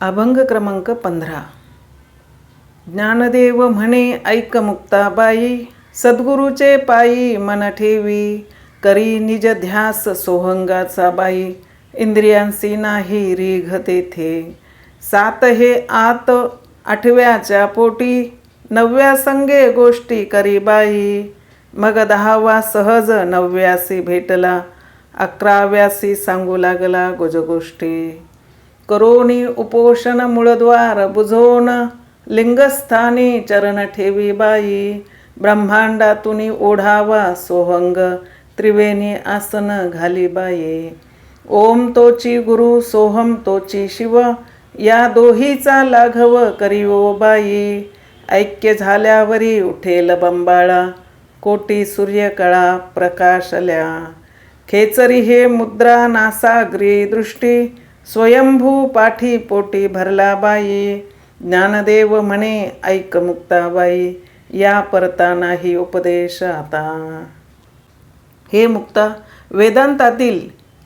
अभंग क्रमांक पंधरा. ज्ञानदेव म्हणे ऐक मुक्ताबाई सद्गुरूचे पायी मन ठेवी करी निज ध्यास सोहंगाचा बाई. इंद्रियांसी नाही रीघ तेथे सात हे आत आठव्याच्या पोटी नवव्या संगे गोष्टी करी बाई. मग दहावा सहज नवव्यासी भेटला अकराव्यासी सांगू लागला गोजगोष्टी. करोनी उपोषण मूळद्वार बुझोन लिंगस्थानी चरण ठेवी बाई। ब्रह्मांडातून ओढावा सोहंग त्रिवेणी आसन घाली बाई। ओम तोची गुरु सोहम तोची शिव या दोहीचा लाघव करीओ बाई। ऐक्य झाल्यावरी उठेल बंबाळा कोटी सूर्यकळा प्रकाशल्या। खेचरी हे मुद्रा नासाग्री दृष्टी स्वयंभू पाठी पोटी भरला बाई. ज्ञानदेव म्हणे ऐक मुक्ताबाई या परता नाही उपदेश आता. हे मुक्ता वेदांतातील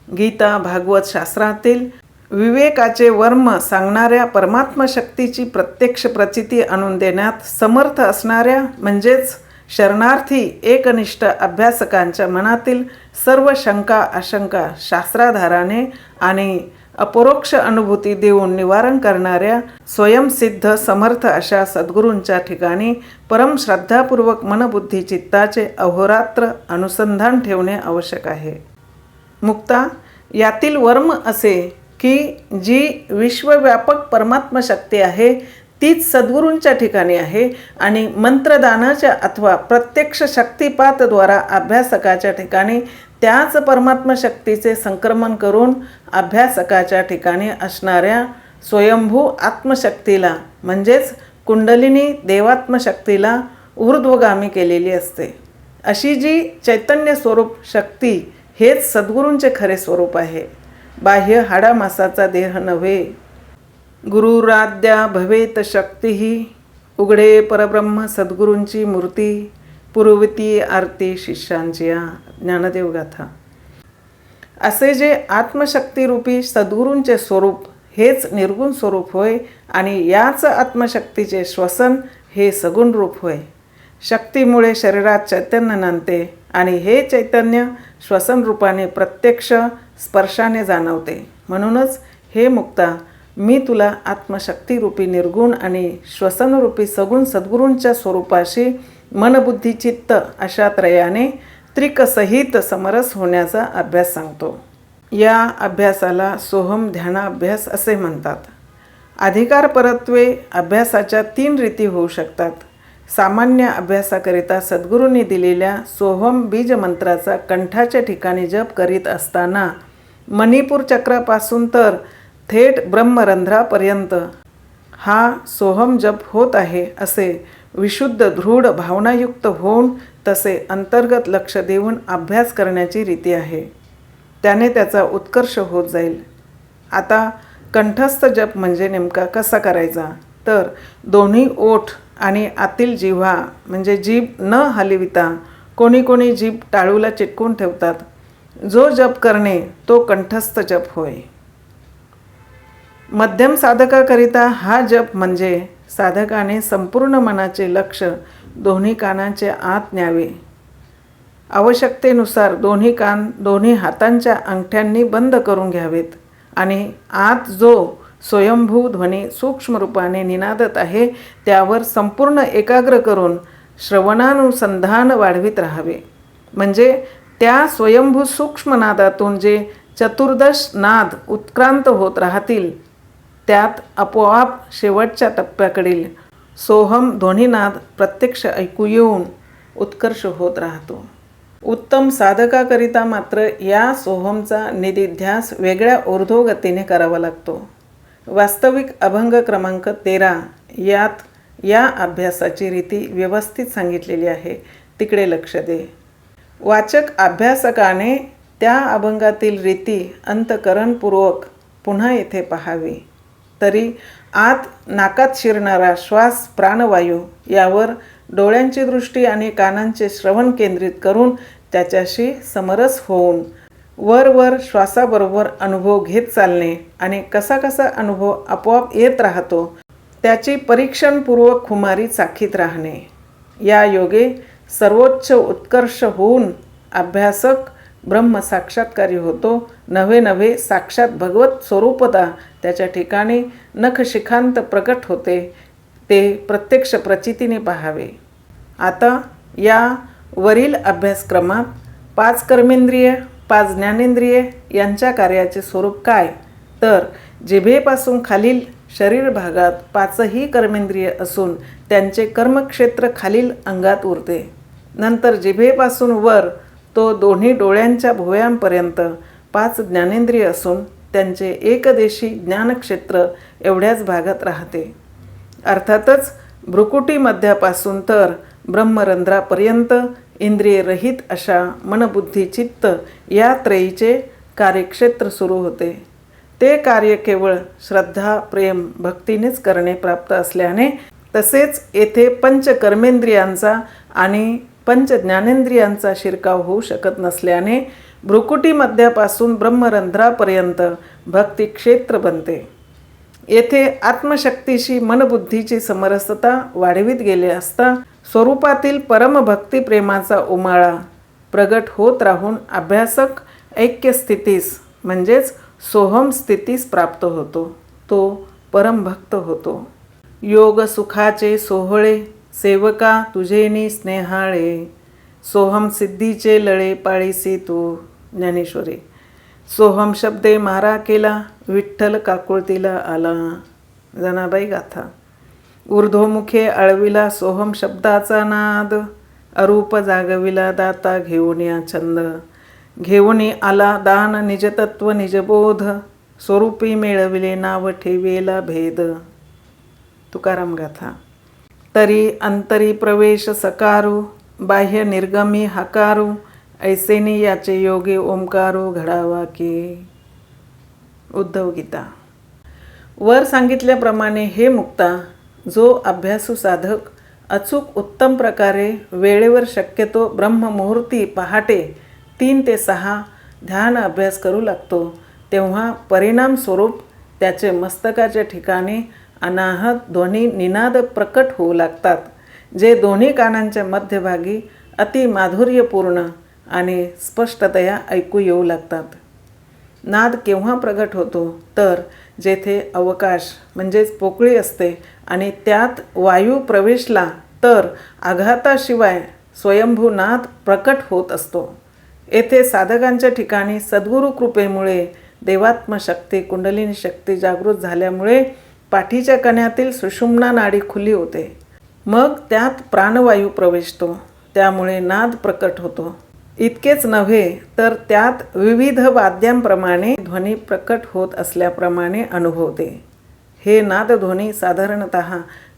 गीता भागवत शास्त्रातील विवेकाचे वर्म सांगणाऱ्या परमात्मा शक्तीची प्रत्यक्ष प्रचिती आणून देण्यात समर्थ असणाऱ्या म्हणजेच शरणार्थी एकनिष्ठ अभ्यासकांच्या मनातील सर्व शंका आशंका शास्त्राधाराने आणि अपरोक्ष अनुभूती देऊन निवारण करणाऱ्या स्वयंसिद्ध समर्थ अशा सद्गुरूंच्या ठिकाणी परम श्रद्धापूर्वक मनबुद्धी चित्ताचे अहोरात्र अनुसंधान ठेवणे आवश्यक आहे. मुक्ता यातील वर्म असे की जी विश्वव्यापक परमात्म शक्ती आहे तीच सद्गुरूंच्या ठिकाणी आहे आणि मंत्रदानाच्या अथवा प्रत्यक्ष शक्तिपातद्वारा अभ्यासकाच्या ठिकाणी त्याच परमात्म शक्तीचे संक्रमण करून अभ्यासकाच्या ठिकाणी असणाऱ्या स्वयंभू आत्मशक्तीला म्हणजेच कुंडलिनी देवात्मशक्तीला ऊर्ध्वगामी केलेली असते. अशी जी चैतन्य स्वरूप शक्ती हेच सद्गुरूंचे खरे स्वरूप आहे. बाह्य हाडामासाचा देह नव्हे. गुरुराद्या भवेत शक्तीही. उघडे परब्रह्म सद्गुरूंची मूर्ती. पुरवती आरती शिष्यांची या ज्ञानदेव गाथा असे जे आत्मशक्तीरूपी सद्गुरूंचे स्वरूप हेच निर्गुण स्वरूप होय आणि याच आत्मशक्तीचे श्वसन हे सगुण रूप होय. शक्तीमुळे शरीरात चैतन्य नांदते आणि हे चैतन्य श्वसन रूपाने प्रत्यक्ष स्पर्शाने जाणवते. म्हणूनच हे मुक्ता मी तुला आत्मशक्तीरूपी निर्गुण आणि श्वसनरूपी सगुण सद्गुरूंच्या स्वरूपाशी मनबुद्धी चित्त अशा त्रयाने त्रिकसहित समरस होण्याचा अभ्यास सांगतो. या अभ्यासाला सोहम ध्यानाभ्यास असे म्हणतात. अधिकार परत्वे अभ्यासाच्या तीन रीती होऊ शकतात. सामान्य अभ्यासाकरिता सद्गुरूंनी दिलेल्या सोहम बीज मंत्राचा कंठाच्या ठिकाणी जप करीत असताना मणिपूर चक्रापासून तर थेट ब्रह्मरंध्रापर्यंत हा सोहम जप होत आहे असे विशुद्ध दृढ भावनायुक्त होऊन तसे अंतर्गत लक्ष देऊन अभ्यास करण्याची रीती आहे. त्याने त्याचा उत्कर्ष होत जाईल. आता कंठस्थ जप म्हणजे नेमका कसा करायचा? तर दोन्ही ओठ आणि आतील जिव्हा म्हणजे जीभ न हलविता कोणी कोणी जीभ टाळूला चिटकून ठेवतात. जो जप करणे तो कंठस्थ जप होय. मध्यम साधकाकरिता हा जप म्हणजे साधकाने संपूर्ण मनाचे लक्ष दोन्ही कानाचे आत न्यावे. आवश्यकतेनुसार दोन्ही कान दोन्ही हातांच्या अंगठ्यांनी बंद करून घ्यावेत आणि आत जो स्वयंभू ध्वनी सूक्ष्म रूपाने निनादत आहे त्यावर संपूर्ण एकाग्र करून श्रवणानुसंधान वाढवित राहावे. म्हणजे त्या स्वयंभू सूक्ष्म नादातून जे चतुर्दश नाद उत्क्रांत होत राहतील त्यात आपोआप शेवटच्या टप्प्याकडील सोहम ध्वनीनाद प्रत्यक्ष ऐकू येऊन उत्कर्ष होत राहतो. उत्तम साधकाकरिता मात्र या सोहमचा निधिध्यास वेगळ्या ऊर्ध्वगतीने करावा लागतो. वास्तविक अभंग क्रमांक तेरा यात या अभ्यासाची रीती व्यवस्थित सांगितलेली आहे. तिकडे लक्ष दे. वाचक अभ्यासकाने त्या अभंगातील रीती अंतकरणपूर्वक पुन्हा येथे पहावी. तरी आत नाकात शिरणारा श्वास प्राणवायू यावर डोळ्यांची दृष्टी आणि कानांचे श्रवण केंद्रित करून त्याच्याशी समरस होऊन वर वर श्वासाबरोबर अनुभव घेत चालणे आणि कसा कसा अनुभव आपोआप येत राहतो त्याची परीक्षणपूर्वक खुमारी चाखीत राहणे. या योगे सर्वोच्च उत्कर्ष होऊन अभ्यासक ब्रह्म साक्षात्कारी होतो. नवे नवे साक्षात भगवत स्वरूपता त्याच्या ठिकाणी नखशिखांत प्रकट होते. ते प्रत्यक्ष प्रचितीने पाहावे. आता या वरील अभ्यासक्रमात पाच कर्मेंद्रिय पाच ज्ञानेंद्रिय यांच्या कार्याचे स्वरूप काय? तर जिभेपासून खालील शरीर भागात पाचही कर्मेंद्रिय असून त्यांचे कर्मक्षेत्र खालील अंगात उरते. नंतर जिभेपासून वर तो दोन्ही डोळ्यांच्या भुवयांपर्यंत पाच ज्ञानेंद्रिय असून त्यांचे एकदेशी ज्ञानक्षेत्र एवढ्याच भागात राहते. अर्थातच भ्रुकुटी मध्यापासून तर ब्रह्मरंध्रापर्यंत इंद्रियरहित अशा मनबुद्धी चित्त या त्रयीचे कार्यक्षेत्र सुरू होते. ते कार्य केवळ श्रद्धा प्रेम भक्तीनेच करणे प्राप्त असल्याने तसेच येथे पंचकर्मेंद्रियांचा आणि पंच ज्ञानेंद्रियांचा शिरकाव होऊ शकत नसल्याने भ्रुकुटी मध्यापासून ब्रह्मरंध्रापर्यंत भक्ती क्षेत्र बनते. येथे आत्मशक्तीशी मनबुद्धीची समरसता वाढवित गेले असता स्वरूपातील परमभक्तीप्रेमाचा उमाळा प्रगट होत राहून अभ्यासक ऐक्य स्थितीस म्हणजेच सोहम स्थितीस प्राप्त होतो. तो परमभक्त होतो. योग सुखाचे सोहळे सेवका तुझेनी स्नेहाळे सोहम सिद्धीचे लळे पाळीसी तू ज्ञानेश्वरी. सोहम शब्दे मारा केला विठ्ठल काकुळतीला आला जनाबाई गाथा. ऊर्ध्वमुखे आळविला सोहम शब्दाचा नाद अरूप जागविला दाता घेऊन या छंद. घेऊन आला दान निजतत्व निजबोध स्वरूपी मिळविले नाव ठेवेला भेद. तुकाराम गाथा. तरी अंतरी प्रवेश सकारू बाह्य निर्गमी हकारू ऐसेनी याचे योगे ओंकारू घडावा की? उद्धव गीता. वर सांगितल्याप्रमाणे हे मुक्ता जो अभ्यासू साधक अचूक उत्तम प्रकारे वेळेवर शक्यतो ब्रह्ममुहूर्ती पहाटे तीन ते सहा ध्यान अभ्यास करू लागतो तेव्हा परिणाम स्वरूप त्याचे मस्तकाच्या ठिकाणी अनाहत ध्वनी निनाद प्रकट होऊ लागतात जे दोन्ही कानांच्या मध्यभागी अति माधुर्यपूर्ण आणि स्पष्टतया ऐकू येऊ लागतात. नाद केव्हा प्रगट होतो? तर जेथे अवकाश म्हणजेच पोकळी असते आणि त्यात वायू प्रवेशला तर आघाताशिवाय स्वयंभू नाद प्रकट होत असतो. येथे साधकांच्या ठिकाणी सद्गुरू कृपेमुळे देवात्मशक्ती कुंडलिनी शक्ती जागृत झाल्यामुळे पाठीच्या कण्यातील सुषुम्ना नाडी खुली होते. मग त्यात प्राणवायू प्रवेशतो. त्यामुळे नाद प्रकट होतो. इतकेच नव्हे तर त्यात विविध वाद्यांप्रमाणे ध्वनी प्रकट होत असल्याप्रमाणे अनुभवते. हे नादध्वनी साधारणत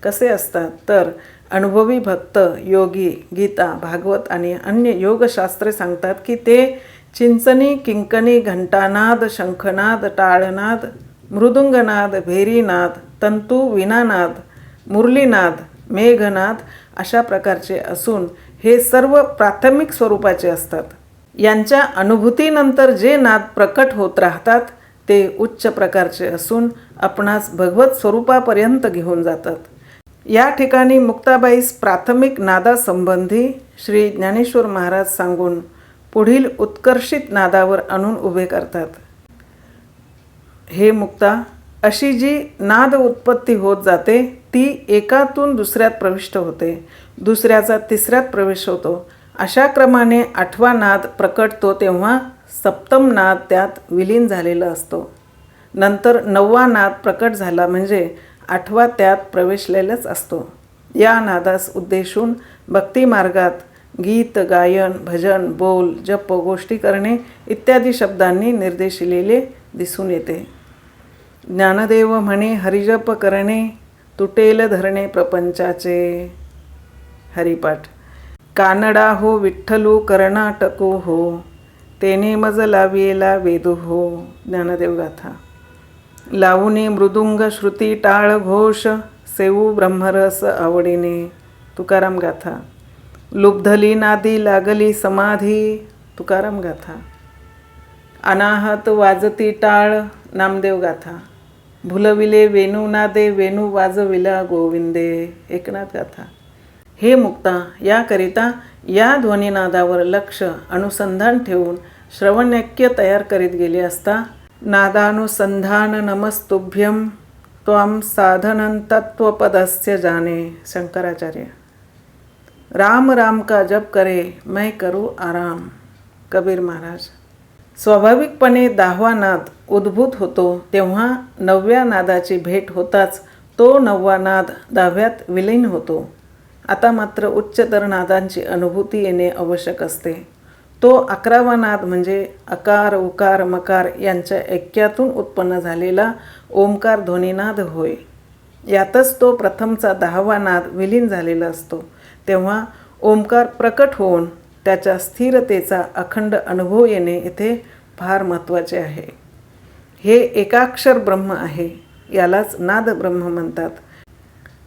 कसे असतात? तर अनुभवी भक्त योगी गीता भागवत आणि अन्य योगशास्त्रे सांगतात की ते चिंचणी किंकणी घंटानाद शंखनाद टाळनाद मृदुंगनाद भेरीनाद तंतू विनानाद मुरलीनाद मेघनाद अशा प्रकारचे असून हे सर्व प्राथमिक स्वरूपाचे असतात. यांच्या अनुभूतीनंतर जे नाद प्रकट होत राहतात ते उच्च प्रकारचे असून आपणास भगवत स्वरूपापर्यंत घेऊन जातात. या ठिकाणी मुक्ताबाईस प्राथमिक नादासंबंधी श्री ज्ञानेश्वर महाराज सांगून पुढील उत्कर्षित नादावर आणून उभे करतात. हे मुक्ता अशी जी नाद उत्पत्ती होत जाते ती एकातून दुसऱ्यात प्रविष्ट होते. दुसऱ्याचा तिसऱ्यात प्रवेश होतो. अशा क्रमाने आठवा नाद प्रकटतो तेव्हा सप्तम नाद त्यात विलीन झालेला असतो. नंतर नववा नाद प्रकट झाला म्हणजे आठवा त्यात प्रवेशलेलाच असतो. या नादास उद्देशून भक्तिमार्गात गीत गायन भजन बोल जप गोष्टी करणे इत्यादी शब्दांनी निर्देशिलेले दिसून येते. ज्ञानदेव म्हणे हरिजप करणे तुटेल धरणे प्रपंचाचे. हरिपाठ कानडा हो विठ्ठलू कर्नाटको हो तेने मज लावियला वेदू हो. ज्ञानदेव गाथा लावूने मृदुंग श्रुती टाळ घोष सेवू ब्रह्मरस आवडीने. तुकाराम गाथा लुब्धली नादी लागली समाधी. तुकाराम गाथा अनाहत वाजती टाळ नामदेव गाथा. भुलविले वेणुनादे वेणू वाजविला गोविंदे. एकनाथ गाथा. हे मुक्ता याकरिता या ध्वनिनादावर लक्ष अनुसंधान ठेवून श्रवणैक्य तयार करीत गेले असता नादानुसंधान नमस्तुभ्यम त्वम साधनं तत्वपदस्य जाने शंकराचार्य. राम राम का जप करे मैं करू आराम. कबीर महाराज. स्वाभाविकपणे दहावा नाद उद्भूत होतो तेव्हा नवव्या नादाची भेट होताच तो नववा नाद दहाव्यात विलीन होतो. आता मात्र उच्चतर नादांची अनुभूती येणे आवश्यक असते. तो अकरावा नाद म्हणजे अकार उकार मकार यांच्या ऐक्यातून उत्पन्न झालेला ओंकार ध्वनिनाद होय. यातच तो प्रथमचा दहावा नाद विलीन झालेला असतो. तेव्हा ओंकार प्रकट होऊन त्याच्या स्थिरतेचा अखंड अनुभव येणे येथे फार महत्त्वाचे आहे. हे एकाक्षर ब्रह्म आहे यालाच नाद ब्रह्म म्हणतात.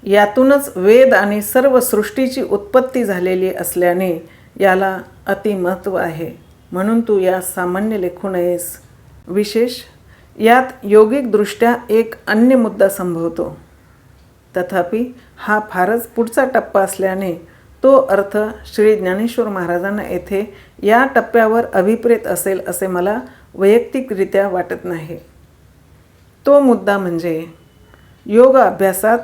यातूनच वेद आणि सर्व सृष्टीची उत्पत्ती झालेली असल्याने याला अतिमहत्त्व आहे. म्हणून तू या सामान्य लेखू नयेस. विशेष यात योगिकदृष्ट्या एक अन्य मुद्दा संभवतो. तथापि हा फारच पुढचा टप्पा असल्याने तो अर्थ श्री ज्ञानेश्वर महाराजांना येथे या टप्प्यावर अभिप्रेत असेल असे मला वैयक्तिकरित्या वाटत नाही. तो मुद्दा म्हणजे योग अभ्यासात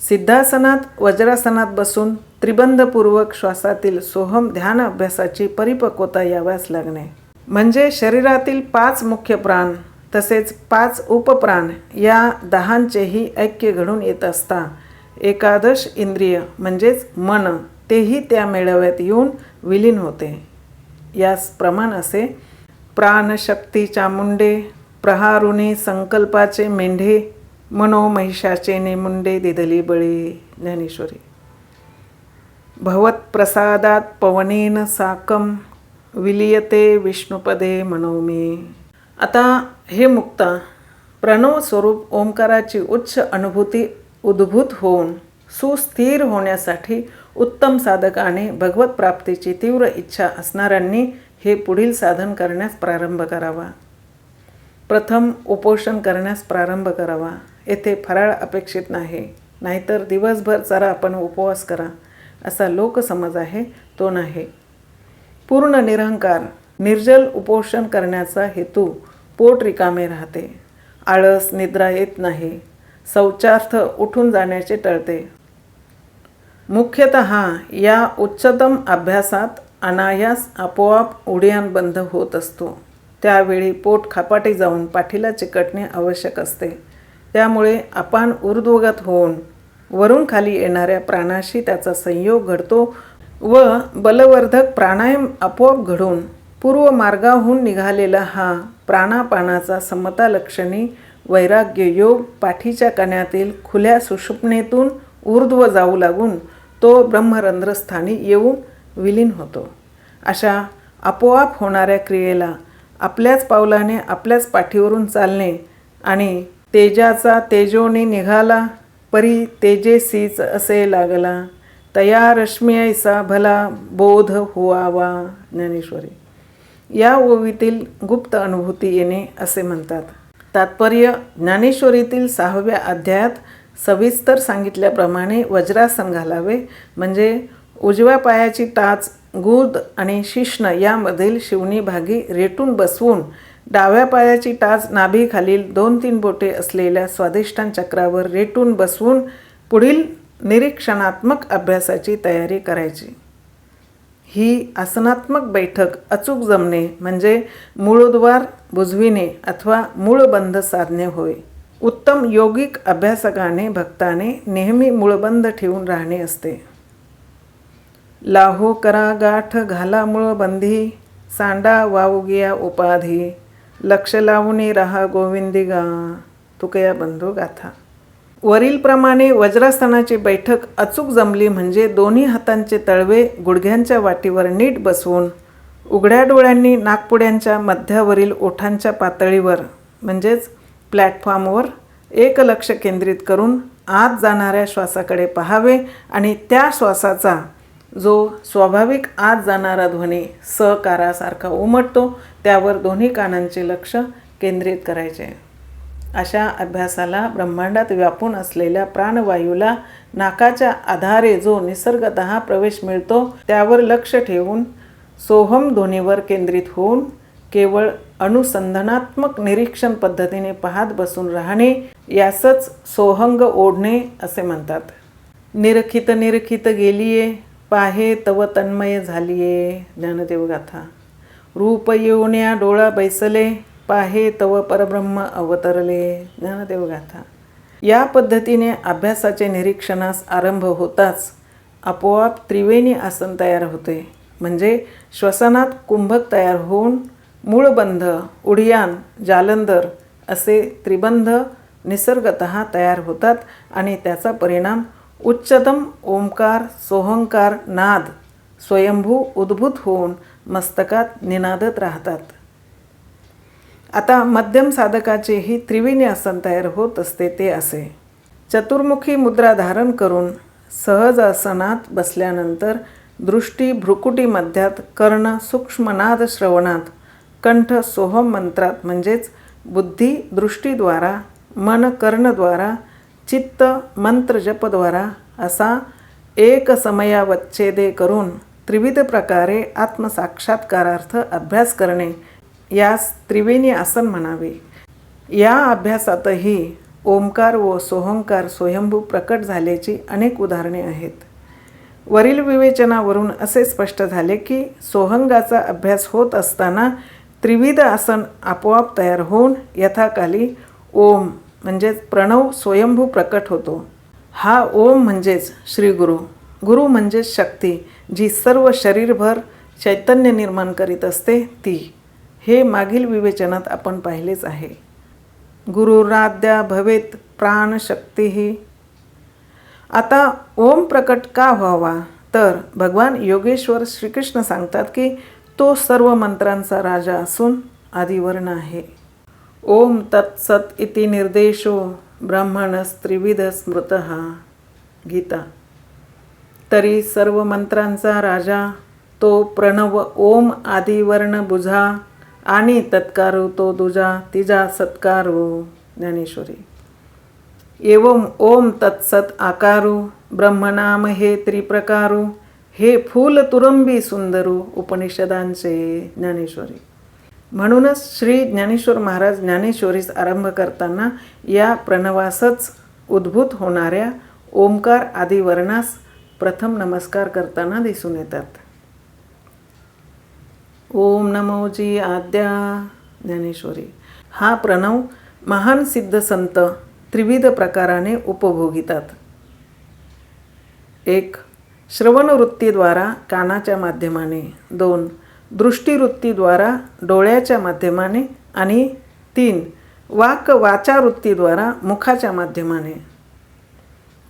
सिद्धासनात वज्रासनात बसून त्रिबंधपूर्वक श्वासातील सोहम ध्यान अभ्यासाची परिपक्वता याव्यास लागणे. म्हणजे शरीरातील पाच मुख्य प्राण तसेच पाच उपप्राण या दहांचेही ऐक्य घडून येत असता एकादश इंद्रिय म्हणजेच मन तेही त्या मेळाव्यात येऊन विलीन होते. यास प्रमाण असे प्राणशक्ती चामुंडे प्रहारुणी संकल्पाचे मेंढे मनोमहिषाचे नेमुंडे दिदली बळी ज्ञानेश्वरी. भवत्प्रसादात पवनेन साकम विलियते विष्णुपदे मनोमी. आता हे मुक्ता प्रणव स्वरूप ओंकाराची उच्च अनुभूती उद्भूत होऊन सुस्थिर होण्यासाठी उत्तम साधकाने भगवत प्राप्तीची तीव्र इच्छा असणाऱ्यांनी हे पुढील साधन करण्यास प्रारंभ करावा. प्रथम उपोषण करण्यास प्रारंभ करावा. येथे फराळ अपेक्षित नाही. नाहीतर दिवसभर जरा आपण उपवास करा असा लोकसमज आहे तो नाही. पूर्ण निरहंकार निर्जल उपोषण करण्याचा हेतू पोट रिकामे राहते. आळस निद्रा येत नाही. शौचार्थ उठून जाण्याचे टळते. मुख्यत या उच्चतम अभ्यासात अनायास आपोआप उड्याण बंद होत असतो. त्यावेळी पोट खापाटी जाऊन पाठीला चिकटणे आवश्यक असते. त्यामुळे आपण ऊर्ध्वगत होऊन वरून खाली येणाऱ्या प्राणाशी त्याचा संयोग घडतो व बलवर्धक प्राणायाम आपोआप घडून पूर्व मार्गाहून निघालेला हा प्राणापानाचा समता लक्षणी वैराग्य योग पाठीच्या कण्यातील खुल्या सुषुप्नेतून ऊर्ध्व जाऊ लागून तो ब्रह्मरंध्रस्थानी येऊन विलीन होतो. अशा आपोआप होणाऱ्या क्रियेला आपल्याच पावलाने आपल्याच पाठीवरून चालणे आणि तेजाचा तेजोने निघाला परी तेजेसीच असे लागला तया रश्मी ऐसा भला बोध हुवावा ज्ञानेश्वरी. या ओवीतील गुप्त अनुभूती येणे असे म्हणतात. तात्पर्य ज्ञानेश्वरीतील सहाव्या अध्यायात सविस्तर सांगितल्याप्रमाणे वज्रासन घालावे. म्हणजे उजव्या पायाची टाच गुद आणि शिष्ण यामधील शिवणी भागी रेटून बसवून डाव्या पायाची टाच नाभीखालील दोन तीन बोटे असलेल्या स्वादिष्टान चक्रावर रेटून बसवून पुढील निरीक्षणात्मक अभ्यासाची तयारी करायची. ही आसनात्मक बैठक अचूक जमणे म्हणजे मूळद्वार बुजविणे अथवा मूळबंध साधणे होय. उत्तम योगिक अभ्यासकाने भक्ताने नेहमी मूळबंद ठेवून राहणे असते. लाहो करा गाठ घाला मूळबंधी सांडा वावगिया उपाधी लक्ष लावणे रहा गोविंदी गा तुकया बंधू गाथा. वरीलप्रमाणे वज्रासनाची बैठक अचूक जमली म्हणजे दोन्ही हातांचे तळवे गुडघ्यांच्या वाटीवर नीट बसवून उघड्या डोळ्यांनी नागपुड्यांच्या मध्यावरील ओठांच्या पातळीवर म्हणजेच प्लॅटफॉर्मवर एक लक्ष केंद्रित करून आत जाणाऱ्या श्वासाकडे पहावे आणि त्या श्वासाचा जो स्वाभाविक आत जाणारा ध्वनी सकारासारखा उमटतो त्यावर दोन्ही कानांचे लक्ष केंद्रित करायचे. अशा अभ्यासाला ब्रह्मांडात व्यापून असलेल्या प्राणवायूला नाकाच्या आधारे जो निसर्गत प्रवेश मिळतो त्यावर लक्ष ठेवून सोहम ध्वनीवर केंद्रित होऊन केवळ अनुसंधानात्मक निरीक्षण पद्धतीने पाहत बसून राहणे यासच सोहंग ओढणे असे म्हणतात. निरखित निरखित गेलीये पाहे तव तन्मय झालीये ज्ञानदेव गाथा. रूप येऊन्या डोळा बैसले पाहे तव परब्रह्म अवतरले ज्ञानदेव गाथा. या पद्धतीने अभ्यासाचे निरीक्षणास आरंभ होताच आपोआप त्रिवेणी आसन तयार होते. म्हणजे श्वसनात कुंभक तयार होऊन मूळबंध उडियान जालंधर असे त्रिबंध निसर्गत तयार होतात आणि त्याचा परिणाम उच्चतम ओंकार सोहंकार नाद स्वयंभू उद्भूत होऊन मस्तकात निनादत राहतात. आता मध्यम साधकाचे ही आसन तयार होत असते ते असे. चतुर्मुखी मुद्रा धारण करून सहज आसनात बसल्यानंतर दृष्टी भ्रुकुटी मध्यात कर्ण सूक्ष्मनाद श्रवणात कंठ सोहम मंत्रात म्हणजेच बुद्धी दृष्टीद्वारा मन कर्णद्वारा चित्त मंत्र जपद्वारा असा एक समयावच्छेदे करून त्रिविध प्रकारे आत्मसाक्षात्कारार्थ अभ्यास करणे यास त्रिवेणी आसन म्हणावे. या अभ्यासातही ओंकार व सोहंकार स्वयंभू प्रकट झाल्याची अनेक उदाहरणे आहेत. वरील विवेचनावरून असे स्पष्ट झाले की सोहंगाचा अभ्यास होत असताना त्रिविध आसन आपोआप तयार होऊन यथाकाली ओम म्हणजेच प्रणव स्वयंभू प्रकट होतो. हा ओम म्हणजेच श्री गुरु. गुरु म्हणजेच शक्ती जी सर्व शरीरभर चैतन्य निर्माण करीत असते ती. हे मागील विवेचनात आपण पाहिलेच आहे. गुरुराद्या भवेत प्राणशक्ती आता ओम प्रकट का व्हावा? तर भगवान योगेश्वर श्रीकृष्ण सांगतात की तो सर्व मंत्रांचा राजा असून आदिवर्ण आहे. ओम तत्सत इति निर्देशो ब्राह्मणस्त्रिविध स्मृत गीता. तरी सर्व मंत्रांचा राजा तो प्रणव ओम आदिवर्ण बुझा आणि तत्कारो तो दुजा तिजा सत्कारो ज्ञानेश्वरी. एवम ओम तत्सत आकारो ब्रह्मनाम हे त्रिप्रकारो हे फूल तुरंबी सुंदरू उपनिषदांचे ज्ञानेश्वरी. म्हणूनच श्री ज्ञानेश्वर महाराज ज्ञानेश्वरीस आरंभ करताना या प्रणवासच उद्भूत होणाऱ्या ओंकार आदी वर्णास प्रथम नमस्कार करताना दिसून येतात. ओम नमोजी आद्या ज्ञानेश्वरी. हा प्रणव महान सिद्ध संत त्रिविध प्रकाराने उपभोगितात. एक श्रवणवृत्तीद्वारा कानाच्या माध्यमाने दोन दृष्टीवृत्तीद्वारा डोळ्याच्या माध्यमाने आणि तीन वाक वाचावृत्तीद्वारा मुखाच्या माध्यमाने.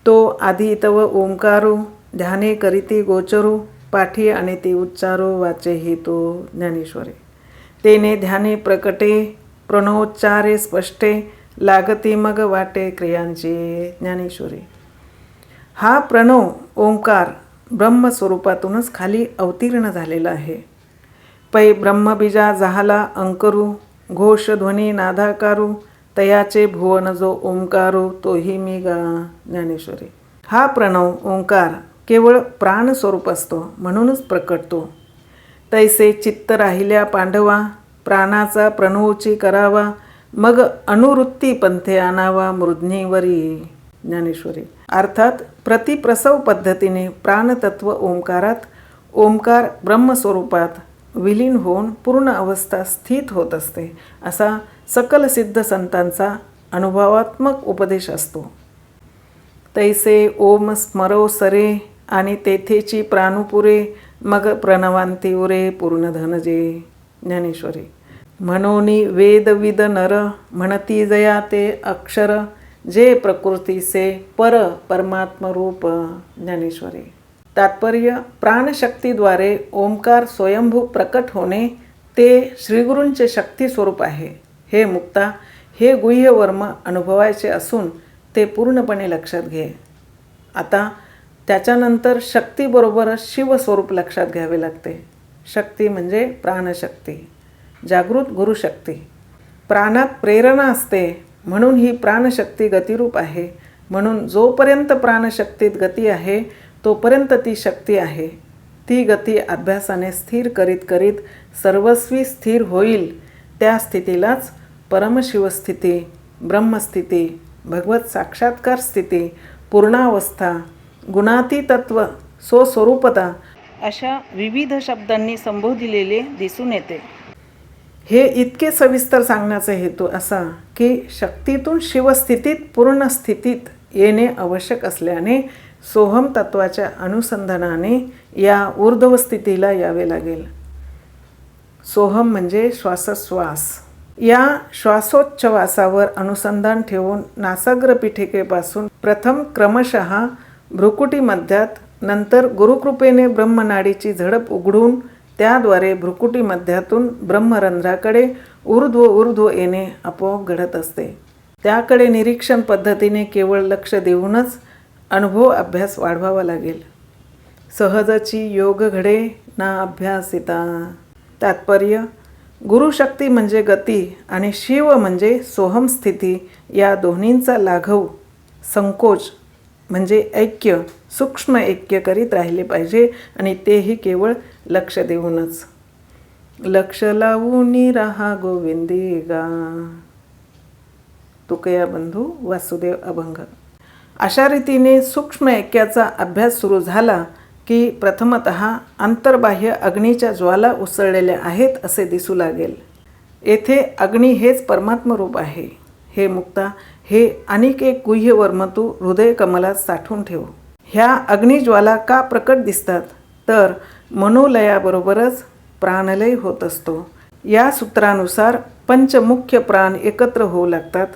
तो आधी तव ओंकारो ध्याने करीती गोचरू पाठी आणि ती उच्चारो वाचे ही तो ज्ञानेश्वरे. तेने ध्याने प्रकटे प्रणोच्चारे स्पष्टे लागती मग वाटे क्रियांचे ज्ञानेश्वरी. हा प्रणव ओंकार ब्रह्मस्वरूपातूनच खाली अवतीर्ण झालेला आहे. पै ब्रह्मबीजा जहाला अंकरू घोषध्वनी नादाकारू तयाचे भुवन जो ओंकारू तोही मी गा ज्ञानेश्वरी. हा प्रणव ओंकार केवळ प्राणस्वरूप असतो म्हणूनच प्रकटतो. तैसे चित्त राहिल्या पांडवा प्राणाचा प्रणवची करावा मग अनुवृत्ती पंथे आणावा मृज्ञीवरी ज्ञानेश्वरी. अर्थात प्रतिप्रसव पद्धतीने प्राणतत्व ओंकारात ओंकार ब्रह्मस्वरूपात विलीन होऊन पूर्ण अवस्था स्थित होत असते असा सकल सिद्ध संतांचा अनुभवात्मक उपदेश असतो. तैसे ओम स्मरो सरे आणि तेथेची प्राणुपुरे मग प्रणवांती उरे पूर्ण धनजे ज्ञानेश्वरी म्हणोनी वेदविद नर म्हणती जया ते अक्षर जे प्रकृतीचे पर परमात्मरूप ज्ञानेश्वरी. तात्पर्य प्राणशक्तीद्वारे ओंकार स्वयंभू प्रकट होणे ते श्रीगुरूंचे शक्ती स्वरूप आहे. हे मुक्ता हे गुह्यवर्म अनुभवायचे असून ते पूर्णपणे लक्षात घे. आता त्याच्यानंतर शक्तीबरोबरच शिवस्वरूप लक्षात घ्यावे लागते. शक्ती म्हणजे प्राणशक्ती. जागृत गुरुशक्ती. प्राणात प्रेरणा असते. म्हणून ही प्राणशक्ती गतिरूप आहे. म्हणून जोपर्यंत प्राणशक्तीत गती आहे तोपर्यंत ती शक्ती आहे. ती गती अभ्यासाने स्थिर करीत करीत सर्वस्वी स्थिर होईल. त्या स्थितीलाच परमशिवस्थिती ब्रह्मस्थिती भगवत साक्षात्कार स्थिती पूर्णावस्था गुणातीतत्व स्वस्वरूपता अशा विविध शब्दांनी संबोधिलेले दिसून येते. हे इतके सविस्तर सांगण्याचा हेतू असा की शक्तीतून शिवस्थितीत पूर्ण स्थितीत येणे आवश्यक असल्याने सोहम तत्वाच्या अनुसंधानाने या ऊर्ध्व स्थितीला यावे लागेल. सोहम म्हणजे श्वासोच्छ्वास. या श्वासोच्छवासावर अनुसंधान ठेवून नासाग्रपीठिकेपासून प्रथम क्रमशः भ्रुकुटी मध्यात नंतर गुरुकृपेने ब्रह्मनाडीची झडप उघडून त्याद्वारे भ्रुकुटी मध्यातून ब्रह्मरंध्राकडे ऊर्ध्व ऊर्ध्व येणे आपोआप घडत असते. त्याकडे निरीक्षण पद्धतीने केवळ लक्ष देऊनच अनुभव अभ्यास वाढवावा लागेल. सहजची योग घडे ना अभ्यासिता. तात्पर्य गुरुशक्ती म्हणजे गती आणि शिव म्हणजे सोहम स्थिती या दोन्हींचा लाघव संकोच म्हणजे ऐक्य सूक्ष्म ऐक्य करीत राहिले पाहिजे आणि तेही केवळ लक्ष देऊनच. लक्ष लावून राहा गोविंदी गा. तुकया बंधू वासुदेव अभंग. अशा रीतीने सूक्ष्म ऐक्याचा अभ्यास सुरू झाला की प्रथमत आंतरबाह्य अग्नीच्या ज्वाला उसळलेल्या आहेत असे दिसू लागेल. येथे अग्नी हेच परमात्मरूप आहे. हे मुक्ता हे अनेक एक गुह्य वर्म तू हृदय कमलात साठवून ठेव. ह्या अग्निज्वाला का प्रकट दिसतात? तर मनोलयाबरोबरच प्राणलय होत असतो. या सूत्रानुसार पंचमुख्य प्राण एकत्र होऊ लागतात.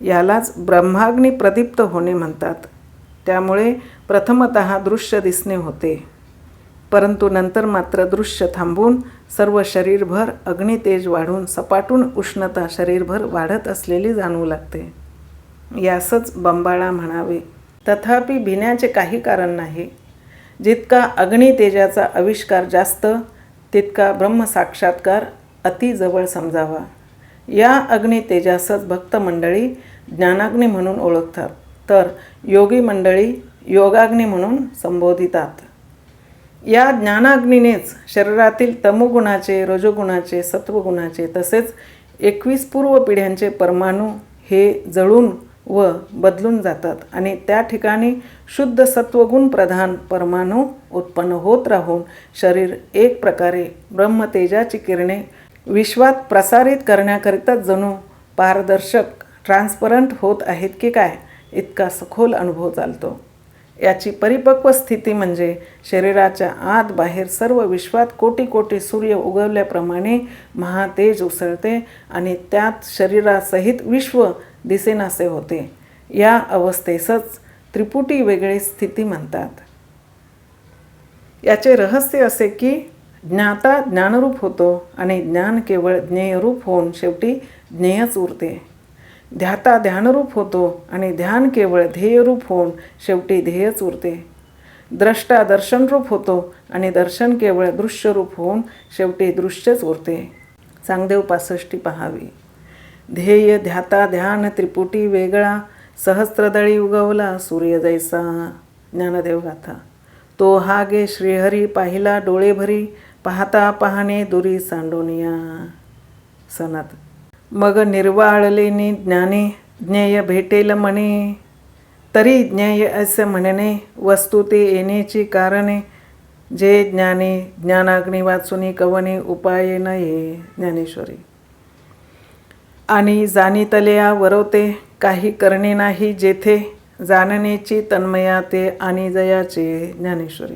यालाच ब्रह्माग्नी प्रदीप्त होणे म्हणतात. त्यामुळे प्रथमत दृश्य दिसणे होते. परंतु नंतर मात्र दृश्य थांबून सर्व शरीरभर अग्नितेज वाढून सपाटून उष्णता शरीरभर वाढत असलेली जाणवू लागते. यासच बंबाळा म्हणावे. तथापि भिण्याचे काही कारण नाही. जितका अग्नितेजाचा आविष्कार जास्त तितका ब्रह्मसाक्षात्कार अतिजवळ समजावा. या अग्नितेजासच भक्त मंडळी ज्ञानाग्नी म्हणून ओळखतात तर योगी मंडळी योगाग्नी म्हणून संबोधितात. या ज्ञानाग्नीनेच शरीरातील तमोगुणाचे रजोगुणाचे सत्वगुणाचे तसेच एकवीस पूर्व पिढ्यांचे परमाणू हे जळून व बदलून जातात. आणि त्या ठिकाणी शुद्ध सत्वगुण प्रधान परमाणू उत्पन्न होत राहून शरीर एक प्रकारे ब्रह्मतेजाची किरणे विश्वात प्रसारित करण्याकरिता जणू पारदर्शक ट्रान्सपरंट होत आहेत की काय इतका सखोल अनुभव चालतो. याची परिपक्व स्थिती म्हणजे शरीराच्या आत बाहेर सर्व विश्वात कोटी कोटी सूर्य उगवल्याप्रमाणे महातेज उसळते आणि त्यात शरीरासहित विश्व दिसेनासे होते. या अवस्थेसच त्रिपुटी वेगळी स्थिती म्हणतात. याचे रहस्य असे की ज्ञाता ज्ञानरूप होतो आणि ज्ञान केवळ ज्ञेयरूप होऊन शेवटी ज्ञेयच उरते. ध्याता ध्यानरूप होतो आणि ध्यान केवळ ध्येयरूप होऊन शेवटी ध्येयच उरते. द्रष्टा दर्शनरूप होतो आणि दर्शन केवळ दृश्यरूप होऊन शेवटी दृश्यच उरते. चांगदेव पासष्टी पहावी. ध्येय ध्याता ध्यान त्रिपुटी वेगळा सहस्त्रदळी उगवला सूर्य जैसा ज्ञानदेव गाथा. तो हा गे श्रीहरी पाहिला डोळेभरी पाहता पाहणे दुरी सांडोनिया. सनात. मग निर्वाळलेनी ज्ञाने ज्ञेय भेटेल म्हणे तरी ज्ञेय असे म्हणणे वस्तू ते येण्याची कारणे. जे ज्ञाने ज्ञानाग्नी वाचुनी कवने उपाय ये ज्ञानेश्वरी. आणि जाणीतलया वरवते काही करणे नाही जेथे जाणण्याची तन्मया ते आणि जयाचे ज्ञानेश्वरी.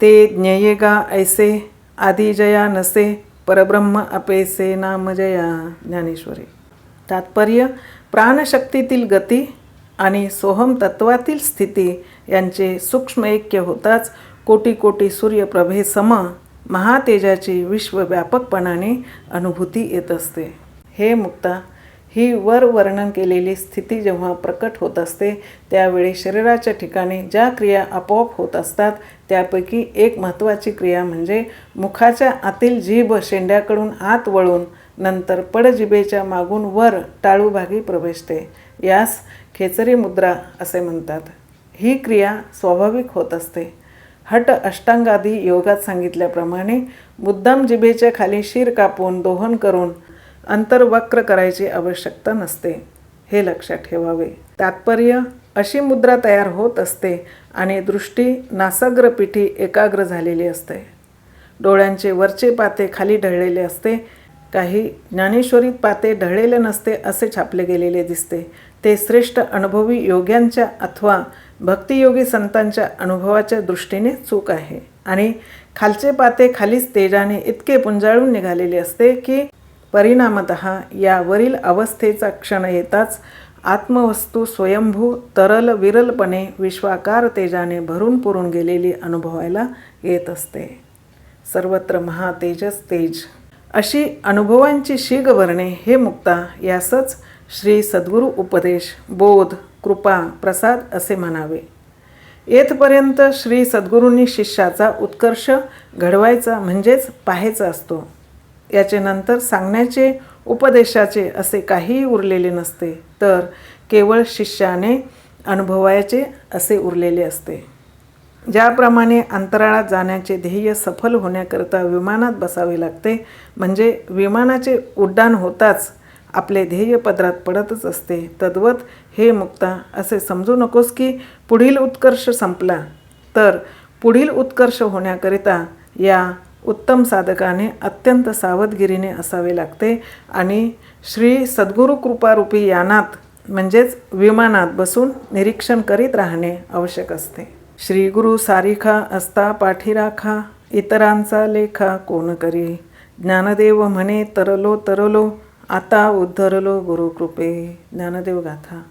ते ज्ञेयगा ऐसे आधी जया नसे परब्रह्म अपेसे नाम जया ज्ञानेश्वरी. तात्पर्य प्राणशक्तीतील गती आणि सोहम तत्वातील स्थिती यांचे सूक्ष्म ऐक्य होताच कोटी कोटी सूर्यप्रभे सम महातेजाची विश्वव्यापकपणाने अनुभूती येत असते. हे मुक्ता ही वर वर्णन केलेली स्थिती जेव्हा प्रकट होत असते त्यावेळी शरीराच्या ठिकाणी ज्या क्रिया आपोआप होत असतात त्यापैकी एक महत्त्वाची क्रिया म्हणजे मुखाच्या आतील जीभ शेंड्याकडून आत वळून नंतर पडजिभेच्या मागून वर टाळूभागी प्रवेशते. यास खेचरी मुद्रा असे म्हणतात. ही क्रिया स्वाभाविक होत असते. हट अष्टांगादी योगात सांगितल्याप्रमाणे मुद्दाम जिभेच्या खाली शिर कापून दोहन करून अंतर्वक्र करायची आवश्यकता नसते. हे लक्षात ठेवावे. तात्पर्य अशी मुद्रा तयार होत असते आणि दृष्टी नासाग्र पिठी एकाग्र झालेली असते. डोळ्यांचे वरचे पाते खाली ढळलेले असते. काही ज्ञानेश्वरीत पाते ढळलेले नसते असे छापले गेलेले दिसते. ते श्रेष्ठ अनुभवी योग्यांच्या अथवा भक्तियोगी संतांच्या अनुभवाच्या दृष्टीने चूक आहे. आणि खालचे पाते खालीच तेजाने इतके पुंजाळून निघालेले असते की परिणामत यावरील अवस्थेचा क्षण येताच आत्मवस्तू स्वयंभू तरल विरलपणे विश्वाकार तेजाने भरून पुरून गेलेली अनुभवायला येत असते. सर्वत्र महातेजस तेज. अशी अनुभवांची शीग भरणे हे मुक्ता यासच श्री सद्गुरू उपदेश बोध कृपा प्रसाद असे म्हणावे. येथपर्यंत श्री सद्गुरूंनी शिष्याचा उत्कर्ष घडवायचा म्हणजेच पाहायचा असतो. याचे नंतर सांगण्याचे उपदेशाचे असे काहीही उरलेले नसते. तर केवळ शिष्याने अनुभवायचे असे उरलेले असते. ज्याप्रमाणे अंतराळात जाण्याचे ध्येय सफल होण्याकरता विमानात बसावे लागते म्हणजे विमानाचे उड्डाण होताच आपले ध्येय पदरात पडतच असते. तद्वत हे मुक्ता असे समजू नकोस की पुढील उत्कर्ष संपला. तर पुढील उत्कर्ष होण्याकरिता या उत्तम साधकाने अत्यंत सावधगिरीने असावे लागते. आणि श्री सद्गुरू कृपारूपी यानात म्हणजेच विमानात बसून निरीक्षण करीत राहणे आवश्यक असते. श्री गुरु सारिखा असता पाठीराखा इतरांचा लेखा कोण करी? ज्ञानदेव म्हणे तरलो तरलो आता उद्धरलो गुरुकृपे. ज्ञानदेव गाथा.